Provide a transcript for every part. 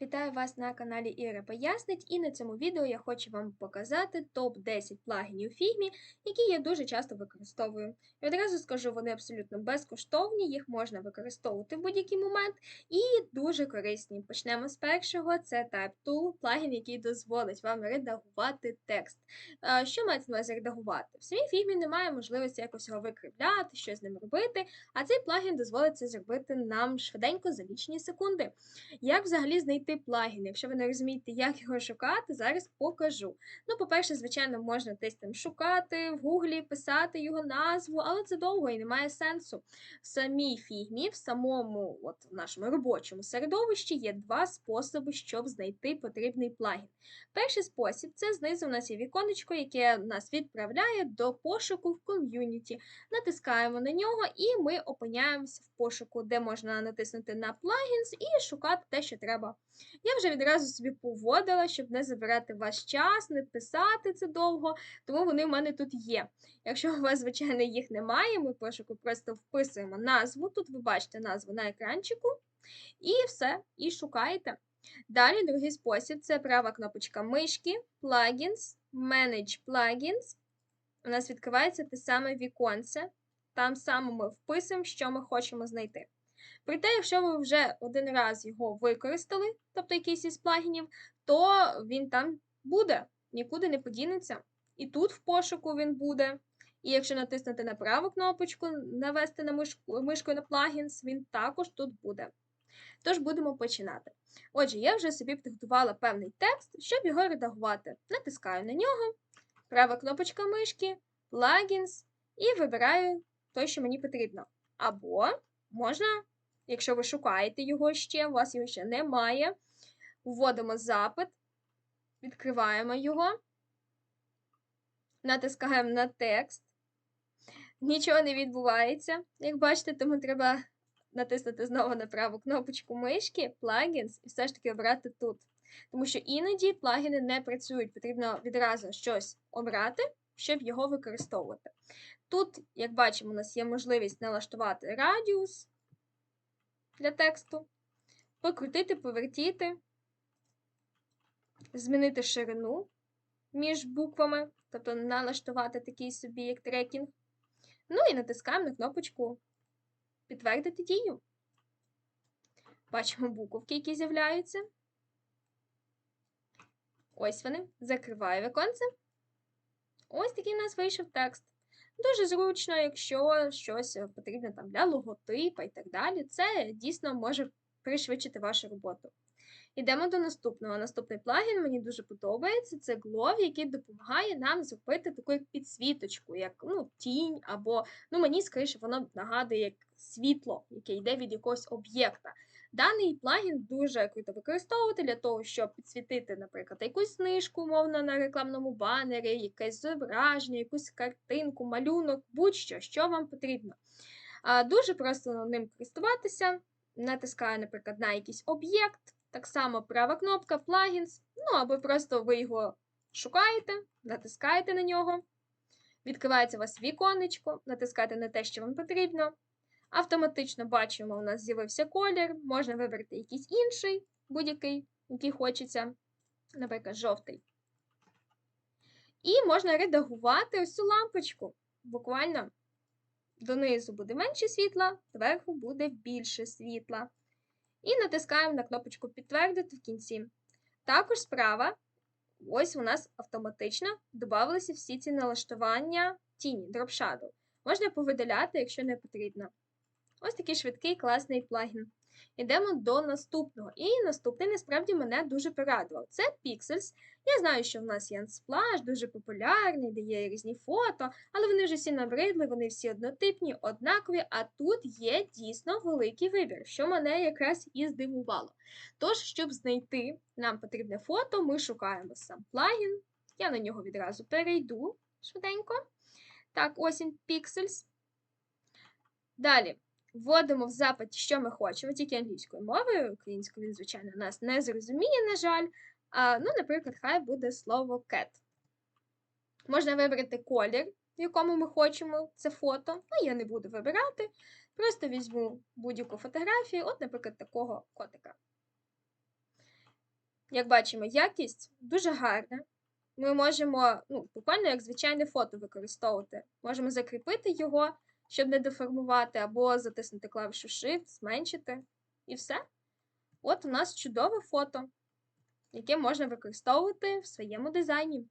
Вітаю вас на каналі Іра Пояснить, і на цьому відео я хочу вам показати топ-10 плагінів Figma, які я дуже часто використовую. І одразу скажу, вони абсолютно безкоштовні, їх можна використовувати в будь-який момент і дуже корисні. Почнемо з першого: це TypeTool, плагін, який дозволить вам редагувати текст. Що мається на увазі редагувати? В самій Figma немає можливості якось його викривляти, щось з ним робити, а цей плагін дозволить це зробити нам швиденько за лічні секунди. Як взагалі знайти? Плагін. Якщо ви не розумієте, як його шукати, зараз покажу. Ну, по-перше, звичайно, можна десь там шукати в гуглі, писати його назву, але це довго і немає сенсу. В самій фігмі, в самому от, в нашому робочому середовищі є два способи, щоб знайти потрібний плагін. Перший спосіб це знизу у нас є віконечко, яке нас відправляє до пошуку в ком'юніті. Натискаємо на нього, і ми опиняємося в пошуку, де можна натиснути на плагінс і шукати те, що треба. Я вже відразу собі поводила, щоб не забирати ваш час, не писати це довго, тому вони в мене тут є. Якщо у вас, звичайно, їх немає, ми пошуку просто вписуємо назву. Тут ви бачите назву на екранчику, і все, і шукаєте. Далі другий спосіб це права кнопочка мишки, Plugins, Manage Plugins. У нас відкривається те саме віконце. Там саме ми вписуємо, що ми хочемо знайти. Проте, якщо ви вже один раз його використали, тобто якийсь із плагінів, то він там буде, нікуди не подінеться. І тут в пошуку він буде. І якщо натиснути на праву кнопочку, навести на мишку, мишкою на плагінс, він також тут буде. Тож будемо починати. Отже, я вже собі підготувала певний текст, щоб його редагувати. Натискаю на нього, права кнопочка мишки, плагінс, і вибираю той, що мені потрібно. Або можна Якщо ви шукаєте його ще, у вас його ще немає. Вводимо запит, відкриваємо його, натискаємо на текст. Нічого не відбувається. Як бачите, тому треба натиснути знову на праву кнопочку мишки, плагінс, і все ж таки обрати тут. Тому що іноді плагіни не працюють, потрібно відразу щось обрати, щоб його використовувати. Тут, як бачимо, у нас є можливість налаштувати радіус для тексту, покрутити, повертіти, змінити ширину між буквами, тобто налаштувати такий собі, як трекінг. Ну і натискаємо на кнопочку Підтвердити дію. Бачимо буковки, які з'являються. Ось вони. Закриваю віконце. Ось такий у нас вийшов текст. Дуже зручно, якщо щось потрібно там для логотипа і так далі, це дійсно може пришвидшити вашу роботу. Йдемо до наступного. Наступний плагін мені дуже подобається. Це Glove, який допомагає нам зробити таку як підсвіточку, як ну, тінь, або ну, мені скоріше, воно нагадує як світло, яке йде від якогось об'єкта. Даний плагін дуже круто використовувати для того, щоб підсвітити, наприклад, якусь книжку, умовно, на рекламному банері, якесь зображення, якусь картинку, малюнок, будь-що, що вам потрібно. Дуже просто ним користуватися. Натискаю, наприклад, на якийсь об'єкт, так само права кнопка, плагінс, ну або просто ви його шукаєте, натискаєте на нього. Відкривається у вас віконечко, натискаєте на те, що вам потрібно. Автоматично бачимо, у нас з'явився колір, можна вибрати якийсь інший, будь-який, який хочеться, наприклад, жовтий. І можна редагувати ось цю лампочку. Буквально донизу буде менше світла, зверху буде більше світла. І натискаємо на кнопочку Підтвердити в кінці. Також справа, ось у нас автоматично додавалися всі ці налаштування тіні, Shadow. Можна повидаляти, якщо не потрібно. Ось такий швидкий класний плагін. Йдемо до наступного. І наступний насправді мене дуже порадував. Це Pixels. Я знаю, що в нас є Unsplash, дуже популярний, де є різні фото, але вони вже всі набридли, вони всі однотипні, однакові, а тут є дійсно великий вибір, що мене якраз і здивувало. Тож, щоб знайти нам потрібне фото, ми шукаємо сам плагін. Я на нього відразу перейду швиденько. Так, ось він Pixels. Далі вводимо в запиті, що ми хочемо, тільки англійською мовою, українською він, звичайно, нас не зрозуміє, на жаль. А, Ну, наприклад, хай буде слово cat. Можна вибрати колір, в якому ми хочемо це фото. Ну, я не буду вибирати. Просто візьму будь-яку фотографію, от, наприклад, такого котика. Як бачимо, якість дуже гарна. Ми можемо, ну, буквально як звичайне фото використовувати. Можемо закріпити його, щоб не деформувати, або затиснути клавішу Shift, зменшити. І все. От у нас чудове фото, яке можна використовувати в своєму дизайні.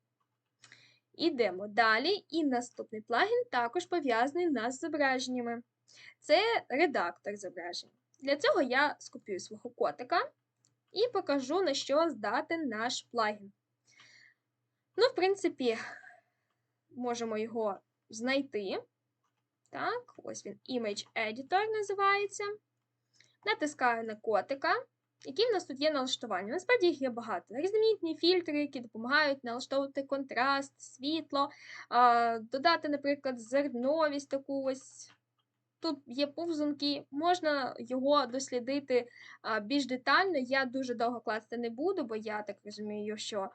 Ідемо далі. І наступний плагін також пов'язаний нас з зображеннями. Це редактор зображень. Для цього я скопію свого котика і покажу, на що здатен наш плагін. Ну, в принципі, можемо його знайти. Так, ось він Image Editor називається. Натискаю на котика. Які в нас тут є налаштування? Насправді їх є багато. Різноманітні фільтри, які допомагають налаштовувати контраст, світло, додати, наприклад, зерновість таку ось. Тут є повзунки, можна його дослідити більш детально. Я дуже довго класти не буду, бо я так розумію, що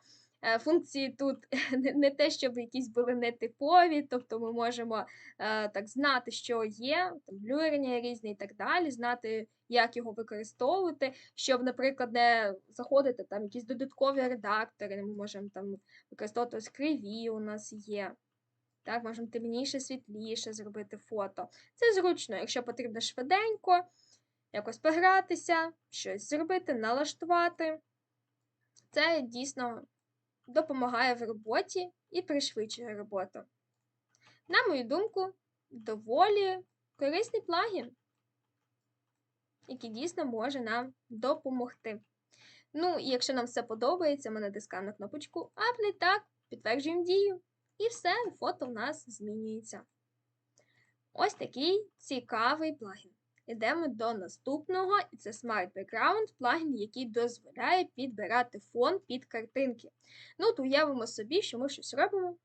функції тут не те, щоб якісь були нетипові, тобто ми можемо е, так знати, що є, там блюрення різні і так далі, знати, як його використовувати, щоб, наприклад, не заходити там якісь додаткові редактори, ми можемо там використовувати ось криві у нас є. Так, Можемо темніше, світліше зробити фото. Це зручно, якщо потрібно швиденько, якось погратися, щось зробити, налаштувати. Це дійсно допомагає в роботі і пришвидшує роботу. На мою думку, доволі корисний плагін, який дійсно може нам допомогти. Ну, і якщо нам все подобається, ми натискаємо на кнопочку Apply, так, підтверджуємо дію. І все, фото в нас змінюється. Ось такий цікавий плагін. Йдемо до наступного, і це Smart Background, плагін, який дозволяє підбирати фон під картинки. Ну, то уявимо собі, що ми щось робимо.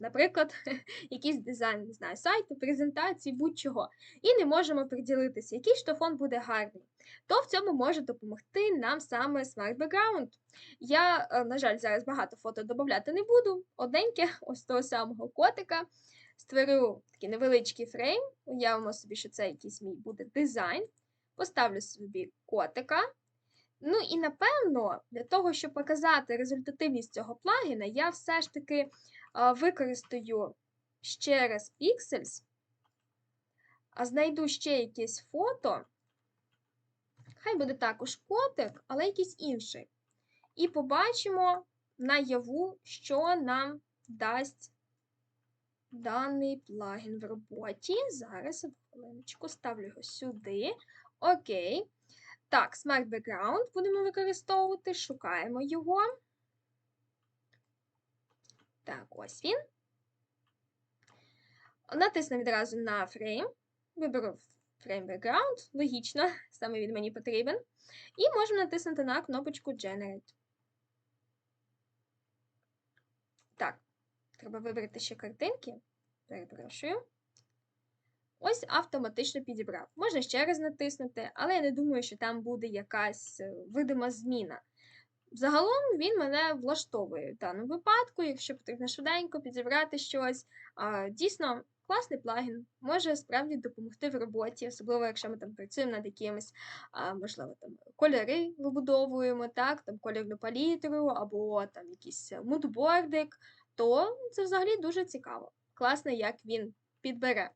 Наприклад, якийсь дизайн, не знаю, сайту, презентації, будь-чого. І не можемо приділитися, який ж то фон буде гарний. То в цьому може допомогти нам саме Smart Background. Я, е, на жаль, зараз багато фото додати не буду. Одненьке, ось того самого котика. Створю такий невеличкий фрейм, уявимо собі, що це якийсь мій буде дизайн. Поставлю собі котика. Ну і напевно, для того, щоб показати результативність цього плагіна, я все ж таки використаю ще раз Pixels, а знайду ще якесь фото. Хай буде також котик, але якийсь інший. І побачимо наяву, що нам дасть даний плагін в роботі. Зараз хвилиночку ставлю його сюди. Окей. Так, Smart Background будемо використовувати, шукаємо його. Так, ось він. Натисну відразу на фрейм. Виберу Frame Background, логічно, саме він мені потрібен. І можемо натиснути на кнопочку Generate. Так, Треба вибрати ще картинки. Перепрошую. Ось автоматично підібрав. Можна ще раз натиснути, але я не думаю, що там буде якась е, видима зміна. Загалом він мене влаштовує в даному випадку, якщо потрібно швиденько підібрати щось. Дійсно, класний плагін може справді допомогти в роботі, особливо, якщо ми там працюємо над якимись, можливо, там кольори вибудовуємо, так, там кольорну палітру, або там якийсь мудбордик то це взагалі дуже цікаво. Класно, як він підбере.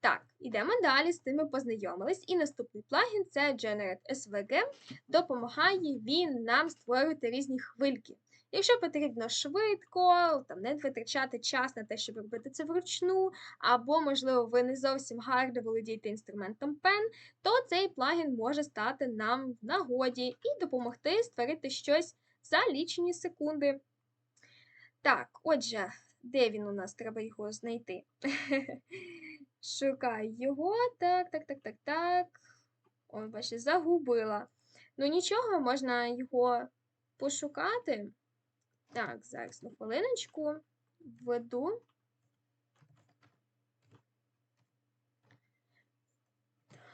Так, йдемо далі, з тим ми познайомились. І наступний плагін це Generate SVG. Допомагає він нам створювати різні хвильки. Якщо потрібно швидко, там не витрачати час на те, щоб робити це вручну, або, можливо, ви не зовсім гарно володієте інструментом Pen, то цей плагін може стати нам в нагоді і допомогти створити щось за лічені секунди. Так, отже, де він у нас? Треба його знайти. Шукаю його. Так, так, так, так, так. Ой, бачите, загубила. Ну, нічого, можна його пошукати. Так, зараз на хвилиночку введу.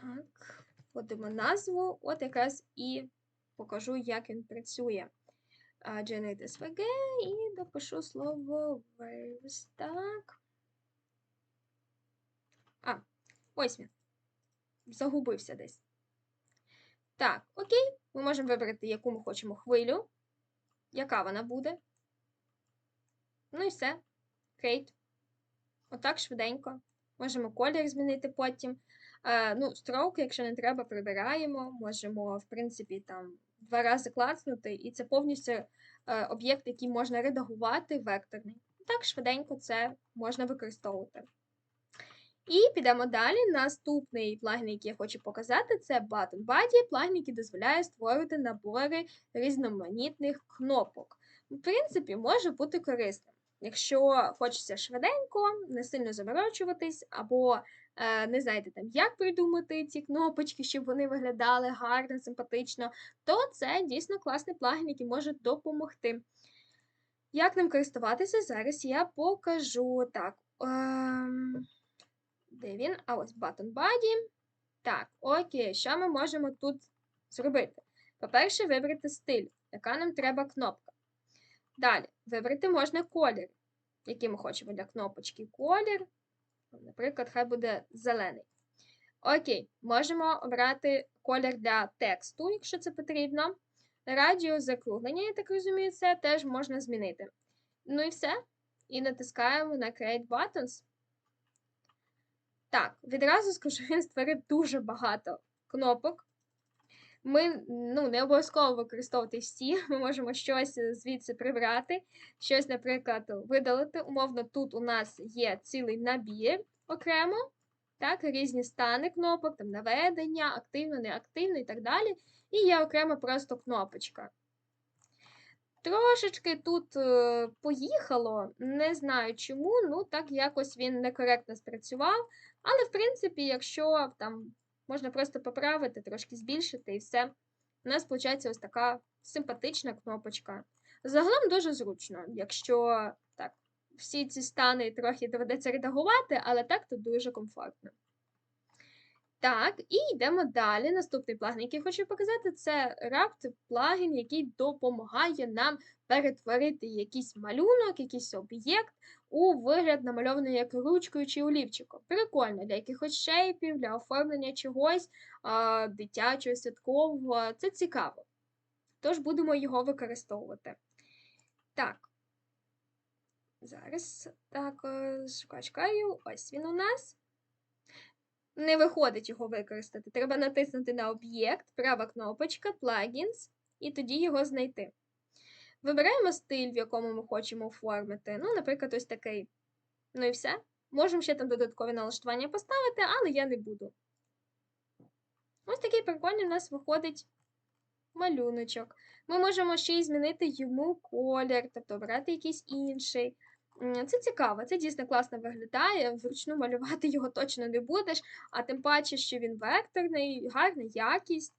Так, вводимо назву, от якраз і покажу, як він працює. Generate SVG і допишу слово waves. Так. А, ось він. Загубився десь. Так, окей, Ми можемо вибрати, яку ми хочемо хвилю, яка вона буде. Ну і все. Create. Отак швиденько. Можемо колір змінити потім. Е, ну, Строк, якщо не треба, прибираємо. Можемо, в принципі, там два рази клацнути, і це повністю е, об'єкт, який можна редагувати векторний. Так, швиденько це можна використовувати. І підемо далі. Наступний плагін, який я хочу показати, це Button Buddy, плагін, який дозволяє створювати набори різноманітних кнопок. В принципі, може бути корисним. Якщо хочеться швиденько, не сильно заморочуватись, або не знаєте, там, як придумати ці кнопочки, щоб вони виглядали гарно, симпатично, то це дійсно класний плагін, який може допомогти. Як ним користуватися, зараз я покажу. Так. Ем... Де він? А ось Button Body. Так, окей, що ми можемо тут зробити? По-перше, вибрати стиль, яка нам треба кнопка. Далі, вибрати можна колір, який ми хочемо для кнопочки. Колір, наприклад, хай буде зелений. Окей, можемо обрати колір для тексту, якщо це потрібно. Радіус закруглення, я так розумію, це теж можна змінити. Ну і все. І натискаємо на Create Buttons. Так, відразу скажу, він створив дуже багато кнопок. Ми ну, не обов'язково використовувати всі, ми можемо щось звідси прибрати, щось, наприклад, видалити. Умовно, тут у нас є цілий набір окремо, так, різні стани кнопок, там наведення, активно, неактивно і так далі. І є окремо просто кнопочка. Трошечки тут е, поїхало, не знаю чому, ну так якось він некоректно спрацював. Але, в принципі, якщо там можна просто поправити, трошки збільшити і все, у нас виходить ось така симпатична кнопочка. Загалом дуже зручно, якщо так, всі ці стани трохи доведеться редагувати, але так то дуже комфортно. Так, і йдемо далі. Наступний плагін, який хочу показати, це Rapt плагін, який допомагає нам перетворити якийсь малюнок, якийсь об'єкт у вигляд намальований як ручкою чи олівчиком. Прикольно, для якихось шейпів, для оформлення чогось а, дитячого, святкового. Це цікаво. Тож будемо його використовувати. Так. Зараз так, е, шукаю. Ось він у нас не виходить його використати. Треба натиснути на об'єкт, права кнопочка, Plugins, і тоді його знайти. Вибираємо стиль, в якому ми хочемо оформити. Ну, наприклад, ось такий. Ну і все. Можемо ще там додаткові налаштування поставити, але я не буду. Ось такий прикольний у нас виходить малюночок. Ми можемо ще й змінити йому колір, тобто обрати якийсь інший. Це цікаво, це дійсно класно виглядає. Вручну малювати його точно не будеш, а тим паче, що він векторний, гарна якість.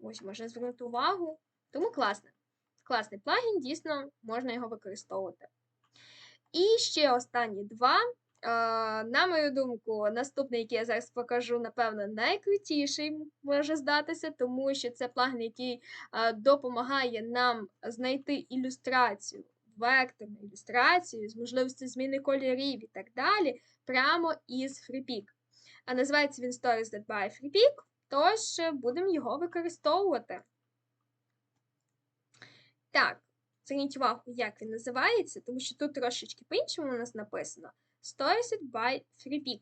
Ось можна звернути увагу. Тому класно. Класний плагін, дійсно можна його використовувати. І ще останні два. На мою думку, наступний, який я зараз покажу, напевно, найкрутіший може здатися, тому що це плагін, який допомагає нам знайти ілюстрацію векторну ілюстрацію з можливістю зміни кольорів і так далі, прямо із FreePic. А називається він Stories That by FreePic, тож е, будемо його використовувати. Так, зверніть увагу, як він називається, тому що тут трошечки по-іншому у нас написано Stories by FreePic.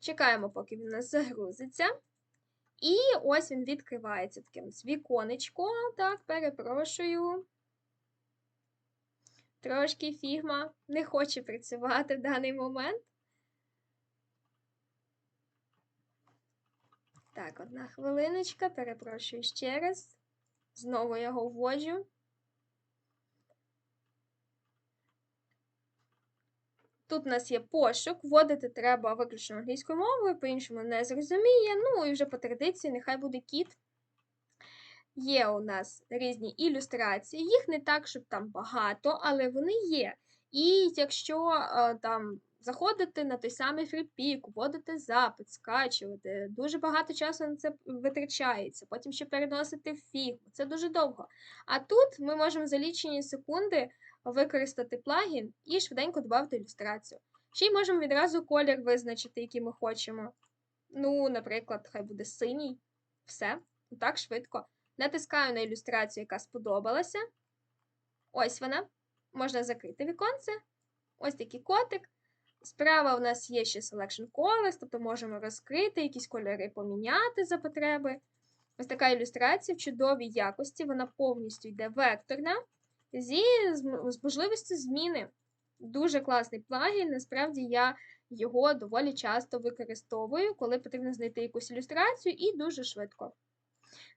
Чекаємо, поки він у нас загрузиться. І ось він відкривається таким віконечко. Так, перепрошую. Трошки фігма не хоче працювати в даний момент. Так, одна хвилиночка, перепрошую ще раз. Знову його вводжу. Тут у нас є пошук, вводити треба виключно англійською мовою, по-іншому не зрозуміє. Ну і вже по традиції, нехай буде кіт. Є у нас різні ілюстрації, їх не так, щоб там багато, але вони є. І якщо е, там заходити на той самий фріпік, вводити запит, скачувати, дуже багато часу на це витрачається, потім ще переносити в фігму. Це дуже довго. А тут ми можемо за лічені секунди використати плагін і швиденько додати ілюстрацію. Ще й можемо відразу колір визначити, який ми хочемо. Ну, наприклад, хай буде синій. Все, так швидко. Натискаю на ілюстрацію, яка сподобалася. Ось вона. Можна закрити віконце. Ось такий котик. Справа у нас є ще Selection Colors, тобто можемо розкрити, якісь кольори поміняти за потреби. Ось така ілюстрація в чудовій якості, вона повністю йде векторна зі з можливістю зміни. Дуже класний плагін. Насправді я його доволі часто використовую, коли потрібно знайти якусь ілюстрацію, і дуже швидко.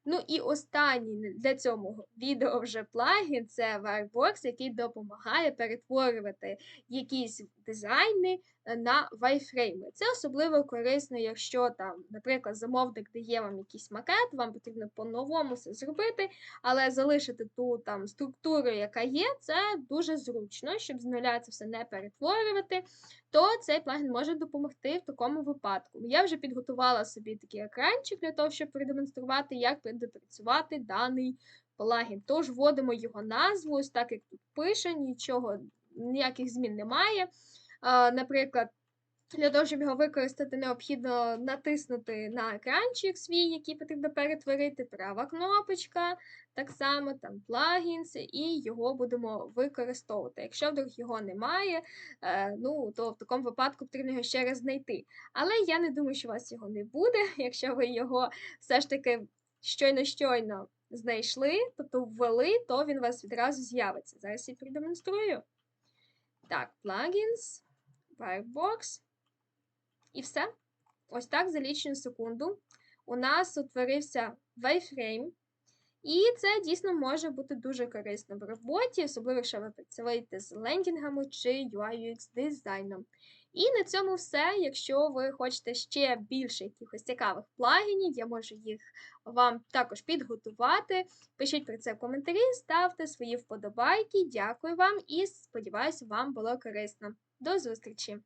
Ну і останній для цього відео вже плагін це Wirebox, який допомагає перетворювати якісь дизайни е, на вайфрейми. Це особливо корисно, якщо там, наприклад, замовник дає вам якийсь макет, вам потрібно по-новому це зробити, але залишити ту там структуру, яка є, це дуже зручно, щоб з нуля це все не перетворювати. То цей плагін може допомогти в такому випадку. Я вже підготувала собі такий екранчик для того, щоб продемонструвати, як допрацювати даний плагін. Тож вводимо його назву, ось так як тут пише, нічого, ніяких змін немає. Наприклад, для того, щоб його використати, необхідно натиснути на екранчик свій, який потрібно перетворити, права кнопочка, так само там плагінс, і його будемо використовувати. Якщо вдруг його немає, е, ну, то в такому випадку потрібно його ще раз знайти. Але я не думаю, що у вас його не буде, якщо ви його все ж таки щойно-щойно знайшли, тобто ввели, то він у вас відразу з'явиться. Зараз я продемонструю. Так, plugins, Firebox. І все. Ось так за лічну секунду у нас утворився Waveframe. І це дійсно може бути дуже корисно в роботі, особливо, якщо ви працюєте з лендінгами чи UI UX дизайном. І на цьому все. Якщо ви хочете ще більше якихось цікавих плагінів, я можу їх вам також підготувати. Пишіть про це в коментарі, ставте свої вподобайки. Дякую вам і сподіваюся, вам було корисно. До зустрічі!